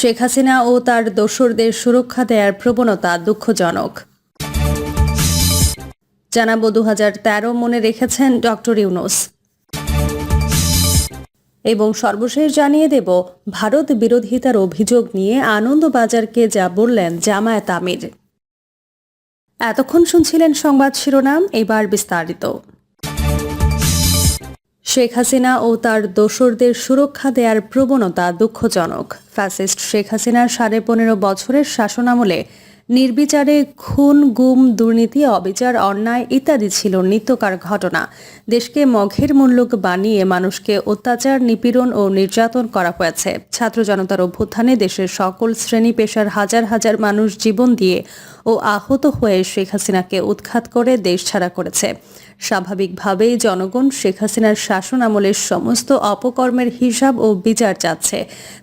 শেখ হাসিনা ও তার দোসরদের সুরক্ষা দেওয়ার প্রবণতা দুঃখজনক। জানাব দু তেরো মনে রেখেছেন ডক্টর ইউনুস। এবং সর্বশেষ জানিয়ে দেব, ভারত বিরোধিতার অভিযোগ নিয়ে আনন্দবাজারকে যা বললেন জামায়াত আমির। এতক্ষণ শুনছিলেন সংবাদ শিরোনাম, এবার বিস্তারিত। শেখ হাসিনা ও তার দোসরদের সুরক্ষা দেয়ার প্রবণতা দুঃখজনক। ফ্যাসিস্ট শেখ হাসিনার সাড়ে পনেরো বছরের শাসনামলে নির্বিচারে খুন, গুম, দুর্নীতি, অবিচার, অন্যায় ইত্যাদি ছিল নিত্যকার ঘটনা। দেশকে মঘের মূল্যক বানিয়ে মানুষকে অত্যাচার, নিপীড়ন ও নির্যাতন করা হয়েছে। ছাত্র জনতার অভ্যুত্থানে দেশের সকল শ্রেণি পেশার হাজার হাজার মানুষ জীবন দিয়ে ও আহত হয়ে শেখ হাসিনাকে উৎখাত করে দেশ ছাড়া করেছে। স্বাভাবিকভাবেই জনগণ শেখ হাসিনার শাসন আমলের সমস্ত অপকর্মের হিসাব ও বিচার চাচ্ছে।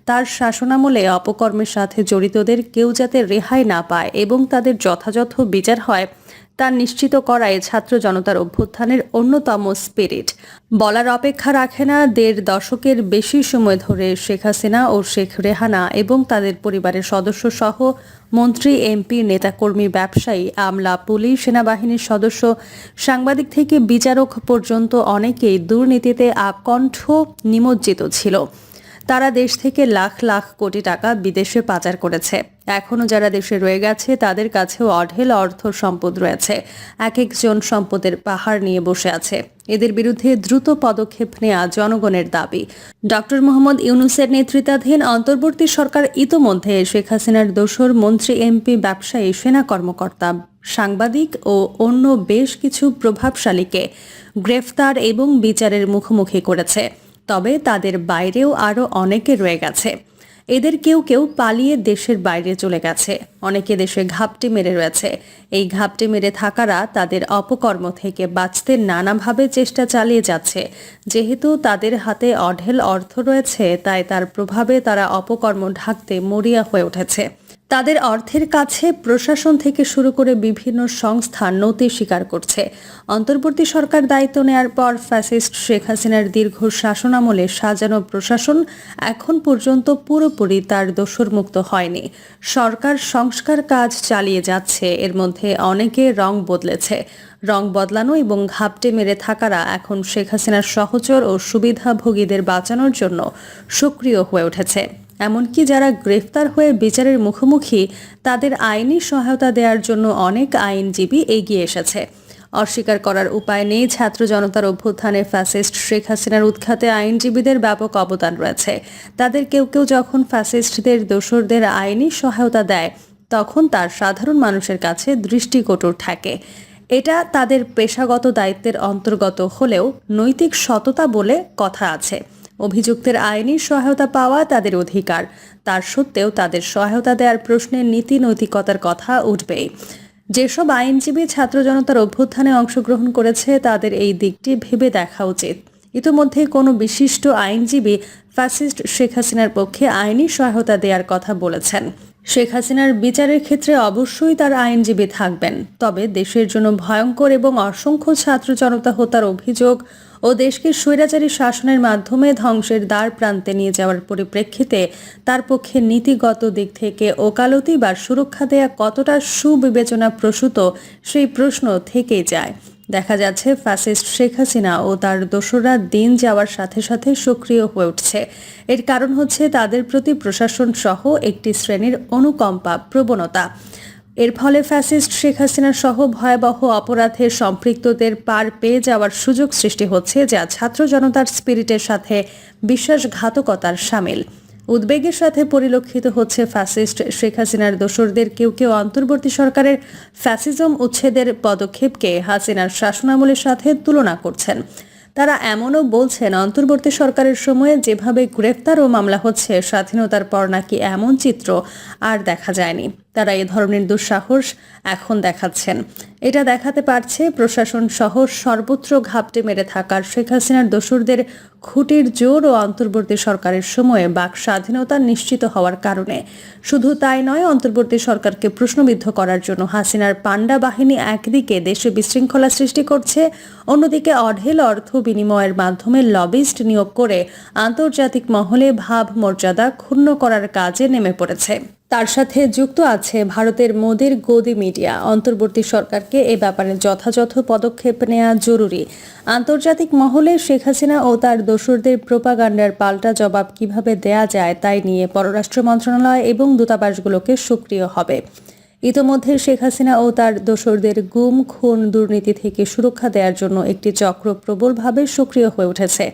তার শাসনামলে অপকর্মের সাথে জড়িতদের কেউ যাতে রেহাই না পায় এবং তাদের যথাযথ বিচার হয়, তা নিশ্চিত করায় ছাত্র জনতার অভ্যুত্থানের অন্যতম স্পিরিট বলার অপেক্ষা রাখে না দেড় দশকের বেশি সময় ধরে শেখ হাসিনা ও শেখ রেহানা এবং তাদের পরিবারের সদস্য সহ মন্ত্রী, এমপি, নেতাকর্মী, ব্যবসায়ী, আমলা, পুলিশ, সেনাবাহিনীর সদস্য, সাংবাদিক থেকে বিচারক পর্যন্ত অনেকেই দুর্নীতিতে আকণ্ঠ নিমজ্জিত ছিল। তারা দেশ থেকে লাখ লাখ কোটি টাকা বিদেশে পাচার করেছে। এখনও যারা দেশে রয়ে গেছে, তাদের কাছেও অঢেল অর্থ সম্পদ রয়েছে। এক একজন সম্পদের পাহাড় নিয়ে বসে আছে। এদের বিরুদ্ধে দ্রুত পদক্ষেপ নেওয়া জনগণের দাবি। ডক্টর মোহাম্মদ ইউনুসের নেতৃত্বাধীন অন্তর্বর্তী সরকার ইতোমধ্যে শেখ হাসিনার দোসর মন্ত্রী, এমপি, ব্যবসায়ী, সেনা কর্মকর্তা, সাংবাদিক ও অন্য বেশ কিছু প্রভাবশালীকে গ্রেফতার এবং বিচারের মুখোমুখি করেছে। তবে তাদের বাইরেও আরও অনেকে রয়ে গেছে। এদের কেউ কেউ পালিয়ে দেশের বাইরে চলে গেছে। অনেকে দেশে ঘাপটি মেরে রয়েছে। এই ঘাপটি মেরে থাকারা তাদের অপকর্ম থেকে বাঁচতে নানাভাবে চেষ্টা চালিয়ে যাচ্ছে। যেহেতু তাদের হাতে অঢেল অর্থ রয়েছে, তাই তার প্রভাবে তারা অপকর্ম ঢাকতে মরিয়া হয়ে উঠেছে। তাদের অর্থের কাছে প্রশাসন থেকে শুরু করে বিভিন্ন সংস্থা নতি স্বীকার করছে। অন্তর্বর্তী সরকার দায়িত্ব নেয়ার পর ফ্যাসিস্ট শেখ হাসিনার দীর্ঘ শাসনামলে সাজানো প্রশাসন এখন পর্যন্ত পুরোপুরি তার দোষরমুক্ত হয়নি। সরকার সংস্কার কাজ চালিয়ে যাচ্ছে। এর মধ্যে অনেকে রং বদলেছে। রং বদলানো এবং ঘাপটে মেরে থাকারা এখন শেখ হাসিনার সহচর ও সুবিধাভোগীদের বাঁচানোর জন্য সক্রিয় হয়ে উঠেছে। এমনকি যারা গ্রেফতার হয়ে বিচারের মুখোমুখি, তাদের আইনি সহায়তা দেওয়ার জন্য অনেক আইনজীবী এগিয়ে এসেছে। অস্বীকার করার উপায় নেই ছাত্র জনতার অভ্যুত্থানে ফ্যাসিস্ট শেখ হাসিনার উৎখাতে আইনজীবীদের ব্যাপক অবদান রয়েছে। তাদের কেউ কেউ যখন ফ্যাসিস্টদের দোসরদের আইনি সহায়তা দেয়, তখন তার সাধারণ মানুষের কাছে দৃষ্টিকটুর থাকে। এটা তাদের পেশাগত দায়িত্বের অন্তর্গত হলেও নৈতিক সততা বলে কথা আছে। অভিযুক্তের আইনি সহায়তা পাওয়া তাদের অধিকার। তার সত্ত্বেও তাদের সহায়তা দেওয়ার প্রশ্নে নীতি নৈতিকতার কথা উঠবেই। যেসব আইনজীবী ছাত্র জনতার অভ্যুত্থানে অংশগ্রহণ করেছে, তাদের এই দিকটি ভেবে দেখা উচিত। ইতোমধ্যে কোনো বিশিষ্ট আইনজীবী ফ্যাসিস্ট শেখ হাসিনার পক্ষে আইনি সহায়তা দেওয়ার কথা বলেছেন। শেখ হাসিনার বিচারের ক্ষেত্রে অবশ্যই তার আইনজীবী থাকবেন। তবে দেশের জন্য ভয়ঙ্কর এবং অসংখ্য ছাত্র জনতা হত্যার অভিযোগ ও দেশকে স্বৈরাচারী শাসনের মাধ্যমে ধ্বংসের দ্বার প্রান্তে নিয়ে যাওয়ার পরিপ্রেক্ষিতে তার পক্ষে নীতিগত দিক থেকে ওকালতি বা সুরক্ষা দেয়া কতটা সুবিবেচনা প্রসূত সেই প্রশ্ন থেকেই যায়। দেখা যাচ্ছে ফ্যাসিস্ট শেখ হাসিনা ও তার দোসরা দিন যাওয়ার সাথে সাথে সক্রিয় হয়ে উঠছে। এর কারণ হচ্ছে তাদের প্রতি প্রশাসন সহ একটি শ্রেণির অনুকম্পা প্রবণতা। এর ফলে ফ্যাসিস্ট শেখ হাসিনা সহ ভয়াবহ অপরাধে সম্পৃক্তদের পার পেয়ে যাওয়ার সুযোগ সৃষ্টি হচ্ছে, যা ছাত্র জনতার স্পিরিটের সাথে বিশ্বাসঘাতকতার সামিল। উদ্বেগের সাথে পরিলক্ষিত হচ্ছে ফ্যাসিস্ট শেখ হাসিনার দোসরদের কেউ কেউ অন্তর্বর্তী সরকারের ফ্যাসিজম উচ্ছেদের পদক্ষেপকে হাসিনার শাসনামলের সাথে তুলনা করছেন। তারা এমনও বলছেন, অন্তর্বর্তী সরকারের সময়ে যেভাবে গ্রেফতার ও মামলা হচ্ছে, স্বাধীনতার পর নাকি এমন চিত্র আর দেখা যায়নি। তারা এ ধরনের দুঃসাহস এখন দেখাচ্ছেন। এটা দেখাতে পারছে প্রশাসন সহ সর্বত্র ঘাপটে মেরে থাকার শেখ হাসিনার দোসরদের খুঁটির জোর ও অন্তর্বর্তী সরকারের সময়ে বাক স্বাধীনতা নিশ্চিত হওয়ার কারণে। শুধু তাই নয়, অন্তর্বর্তী সরকারকে প্রশ্নবিদ্ধ করার জন্য হাসিনার পান্ডা বাহিনী একদিকে দেশে বিশৃঙ্খলা সৃষ্টি করছে, অন্যদিকে অঢেল অর্থ বিনিময়ের মাধ্যমে লবিস্ট নিয়োগ করে আন্তর্জাতিক মহলে ভাব মর্যাদা ক্ষুণ্ণ করার কাজে নেমে পড়েছে। তার সাথে যুক্ত আছে ভারতের মোদির গদি মিডিয়া। অন্তর্বর্তী সরকারকে এ ব্যাপারে যথাযথ পদক্ষেপ নেওয়া জরুরি। আন্তর্জাতিক মহলে শেখ হাসিনা ও তার দোসরদের প্রোপাগান্ডার পাল্টা জবাব কীভাবে দেয়া যায় তাই নিয়ে পররাষ্ট্র মন্ত্রণালয় এবং দূতাবাসগুলোকে সক্রিয় হবে। ইতোমধ্যে শেখ হাসিনা ও তার দোসরদের গুম, খুন দুর্নীতি থেকে সুরক্ষা দেওয়ার জন্য একটি চক্র প্রবলভাবে সক্রিয় হয়ে উঠেছে।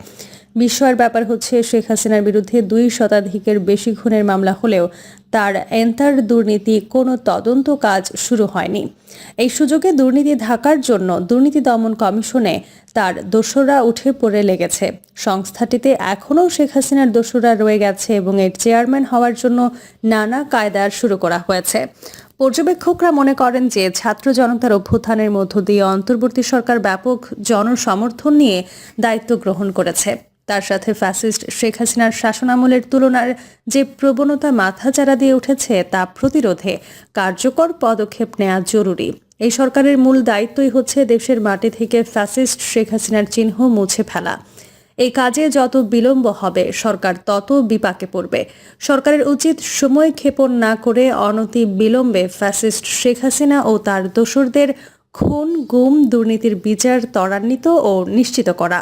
বিস্ময়ের ব্যাপার হচ্ছে, শেখ হাসিনার বিরুদ্ধে দুই শতাধিকের বেশি খুনের মামলা হলেও তার এন্তার দুর্নীতি কোনো তদন্ত কাজ শুরু হয়নি। এই সুযোগে দুর্নীতি ঢাকার জন্য দুর্নীতি দমন কমিশনে তার দোসররা উঠে পড়ে লেগেছে। সংস্থাটিতে এখনও শেখ হাসিনার দোসররা রয়ে গেছে এবং এর চেয়ারম্যান হওয়ার জন্য নানা কায়দার শুরু করা হয়েছে। পর্যবেক্ষকরা মনে করেন যে, ছাত্র জনতার অভ্যুত্থানের মধ্য দিয়ে অন্তর্বর্তী সরকার ব্যাপক জনসমর্থন নিয়ে দায়িত্ব গ্রহণ করেছে। তার সাথে ফ্যাসিস্ট শেখ হাসিনার শাসনামলের তুলনার যে প্রবণতা মাথাচাড়া দিয়ে উঠেছে তা প্রতিরোধে কার্যকর পদক্ষেপ নেওয়া জরুরি। এই সরকারের মূল দায়িত্বই হচ্ছে দেশের মাটি থেকে ফ্যাসিস্ট শেখ হাসিনার চিহ্ন মুছে ফেলা। এই কাজে যত বিলম্ব হবে, সরকার তত বিপাকে পড়বে। সরকারের উচিত সময় ক্ষেপণ না করে অনতি বিলম্বে ফ্যাসিস্ট শেখ হাসিনা ও তার দোসরদের খুন, গুম, দুর্নীতির বিচার ত্বরান্বিত ও নিশ্চিত করা।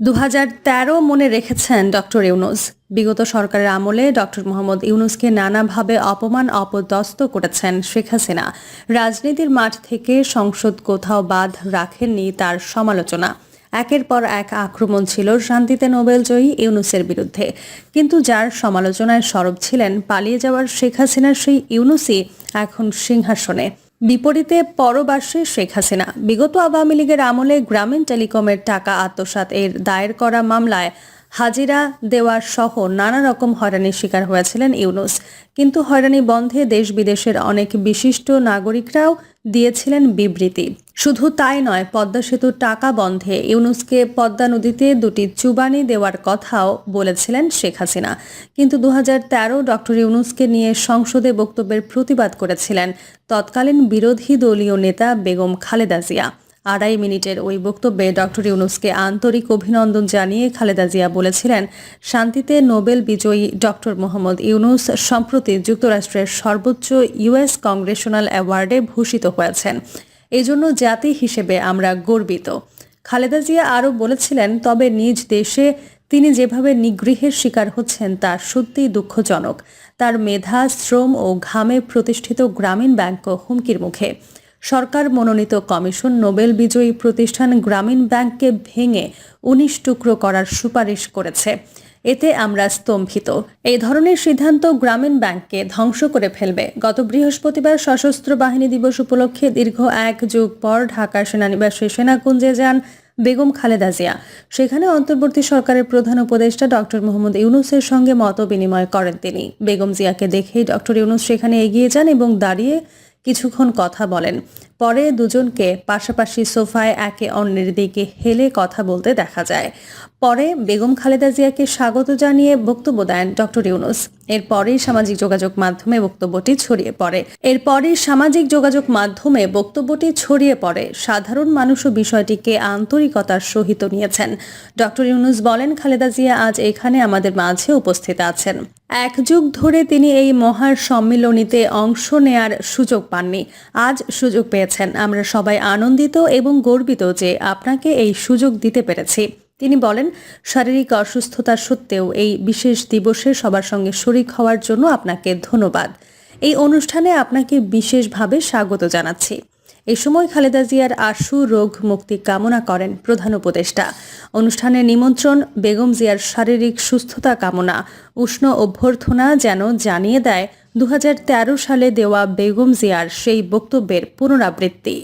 দু তেরো মনে রেখেছেন ডক্টর ইউনুস। বিগত সরকারের আমলে ডক্টর মোহাম্মদ ইউনুসকে নানাভাবে অপমান অপদস্থ করেছেন শেখ হাসিনা। রাজনীতির মাঠ থেকে সংসদ কোথাও বাদ রাখেননি তার সমালোচনা। একের পর এক আক্রমণ ছিল শান্তিতে নোবেল জয়ী ইউনুসের বিরুদ্ধে। কিন্তু যার সমালোচনায় সরব ছিলেন, পালিয়ে যাওয়ার শেখ হাসিনার সেই ইউনুসই এখন সিংহাসনে। বিপরীতে পরবাসে শেখ হাসিনা। বিগত আওয়ামী লীগের আমলে গ্রামীণ টেলিকমের টাকা আত্মসাত এর দায়ের করা মামলায় হাজিরা দেওয়ার সহ নানা রকম হয়রানির শিকার হয়েছিলেন ইউনুস। কিন্তু হয়রানি বন্ধে দেশ বিদেশের অনেক বিশিষ্ট নাগরিকরাও দিয়েছিলেন বিবৃতি। শুধু তাই নয়, পদ্মা সেতুর টাকা বন্ধে ইউনুসকে পদ্মা নদীতে দুটি চুবানি দেওয়ার কথাও বলেছিলেন শেখ হাসিনা। কিন্তু দু হাজার তেরো ডক্টর ইউনুসকে নিয়ে সংসদে বক্তব্যের প্রতিবাদ করেছিলেন তৎকালীন বিরোধী দলীয় নেতা বেগম খালেদা জিয়া। আড়াই মিনিটের ওই বক্তব্যে ডক্টর ইউনুসকে আন্তরিক অভিনন্দন জানিয়ে খালেদা জিয়া বলেছিলেন, শান্তিতে নোবেল বিজয়ী ডক্টর মোহাম্মদ ইউনুস সম্প্রতি যুক্তরাষ্ট্রের সর্বোচ্চ ইউএস কংগ্রেশনাল অ্যাওয়ার্ডে ভূষিত হয়েছেন। এজন্য জাতি হিসেবে আমরা গর্বিত। খালেদা জিয়া আরও বলেছিলেন, তবে নিজ দেশে তিনি যেভাবে নিগৃহের শিকার হচ্ছেন তা সত্যিই দুঃখজনক। তার মেধা, শ্রম ও ঘামে প্রতিষ্ঠিত গ্রামীণ ব্যাংকও হুমকির মুখে। সরকার মনোনীত কমিশন নোবেল বিজয়ী প্রতিষ্ঠান গ্রামীণ ব্যাংককে ভেঙে উনিশ টুকরো করার সুপারিশ করেছে। এতে আমরা স্তম্ভিত। এই ধরনের সিদ্ধান্ত গ্রামীণ ব্যাংককে ধ্বংস করে ফেলবে। গত বৃহস্পতিবার সশস্ত্র বাহিনী দিবস উপলক্ষে দীর্ঘ এক যুগ পর ঢাকার সেনানিবাসে সেনাকুঞ্জে যান বেগম খালেদা জিয়া। সেখানে অন্তর্বর্তী সরকারের প্রধান উপদেষ্টা ডক্টর মোহাম্মদ ইউনুসের সঙ্গে মত বিনিময় করেন তিনি। বেগম জিয়াকে দেখেই ডক্টর ইউনুস সেখানে এগিয়ে যান এবং দাঁড়িয়ে কিছুক্ষণ কথা বলেন। পরে দুজনকে পাশাপাশি সোফায় একে অন্যের দিকে হেলে কথা বলতে দেখা যায়। পরে বেগম খালেদা জিয়াকে স্বাগত জানিয়ে বক্তব্য দেন ডক্টর ইউনুস। এরপরেই সামাজিক যোগাযোগ মাধ্যমে বক্তব্যটি ছড়িয়ে পড়ে। এরপরেই সামাজিক যোগাযোগ মাধ্যমে বক্তব্যটি ছড়িয়ে পড়ে। সাধারণ মানুষও বিষয়টিকে আন্তরিকতার সহিত নিয়েছেন। ডক্টর ইউনুস বলেন, খালেদা জিয়া আজ এখানে আমাদের মাঝে উপস্থিত আছেন। এক যুগ ধরে তিনি এই মহার সম্মিলনীতে অংশ নেয়ার সুযোগ পাননি। আজ সুযোগ পেয়েছেন। আমরা সবাই আনন্দিত এবং গর্বিত যে আপনাকে এই সুযোগ দিতে পেরেছি। তিনি বলেন, শারীরিক অসুস্থতা সত্ত্বেও এই বিশেষ দিবসে সবার সঙ্গে শরিক হওয়ার জন্য আপনাকে ধন্যবাদ। এই অনুষ্ঠানে আপনাকে বিশেষভাবে স্বাগত জানাচ্ছি। এই সময় খালেদা জিয়ার আশু রোগ মুক্তি কামনা করেন প্রধান উপদেষ্টা। অনুষ্ঠানে নিমন্ত্রণ, বেগম জিয়ার শারীরিক সুস্থতা কামনা, উষ্ণ অভ্যর্থনা যেন জানিয়ে দেয় দু হাজার তেরো সালে দেওয়া বেগম জিয়ার সেই বক্তব্যের পুনরাবৃত্তি।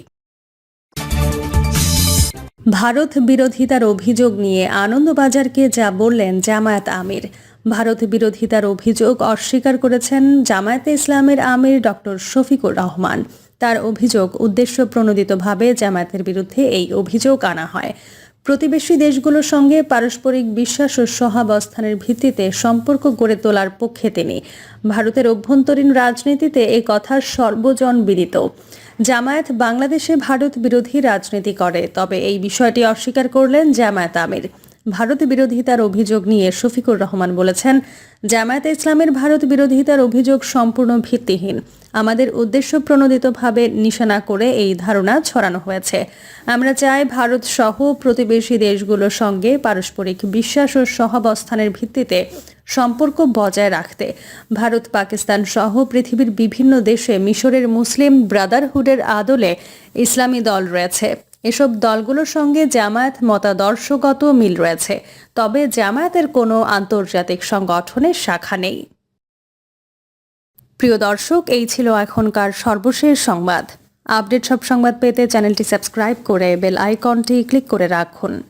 ভারত বিরোধিতার অভিযোগ নিয়ে আনন্দবাজারকে যা বললেন জামায়াত আমির, ভারত বিরোধিতার অভিযোগ অস্বীকার করেছেন জামায়াতে ইসলামের আমির ডক্টর শফিকুর রহমান। তার অভিযোগ উদ্দেশ্য প্রণোদিতভাবে জামায়াতের বিরুদ্ধে এই অভিযোগ আনা হয়। প্রতিবেশী দেশগুলোর সঙ্গে পারস্পরিক বিশ্বাস ও সহাবস্থানের ভিত্তিতে সম্পর্ক গড়ে তোলার পক্ষে তিনি। ভারতের অভ্যন্তরীণ রাজনীতিতে এ কথা সর্বজন বিদিত জামায়াত বাংলাদেশে ভারত বিরোধী রাজনীতি করে, তবে এই বিষয়টি অস্বীকার করলেন জামায়াত আমির। ভারত বিরোধিতার অভিযোগ নিয়ে শফিকুর রহমান বলেছেন, জামায়াতে ইসলামের ভারত বিরোধিতার অভিযোগ সম্পূর্ণ ভিত্তিহীন। আমাদের উদ্দেশ্য প্রণোদিতভাবে নিশানা করে এই ধারণা ছড়ানো হয়েছে। আমরা চাই ভারত সহ প্রতিবেশী দেশগুলোর সঙ্গে পারস্পরিক বিশ্বাস ও সহাবস্থানের ভিত্তিতে সম্পর্ক বজায় রাখতে। ভারত, পাকিস্তান সহ পৃথিবীর বিভিন্ন দেশে মিশরের মুসলিম ব্রাদারহুডের আদলে ইসলামী দল রয়েছে। এসব দলগুলোর সঙ্গে জামায়াত মতাদর্শগত মিল রয়েছে। তবে জামায়াতের কোনো আন্তর্জাতিক সংগঠনের শাখা নেই। প্রিয় দর্শক, এই ছিল এখনকার সর্বশেষ সংবাদ। আপডেট সব সংবাদ পেতে চ্যানেলটি সাবস্ক্রাইব করে বেল আইকনটি ক্লিক করে রাখুন।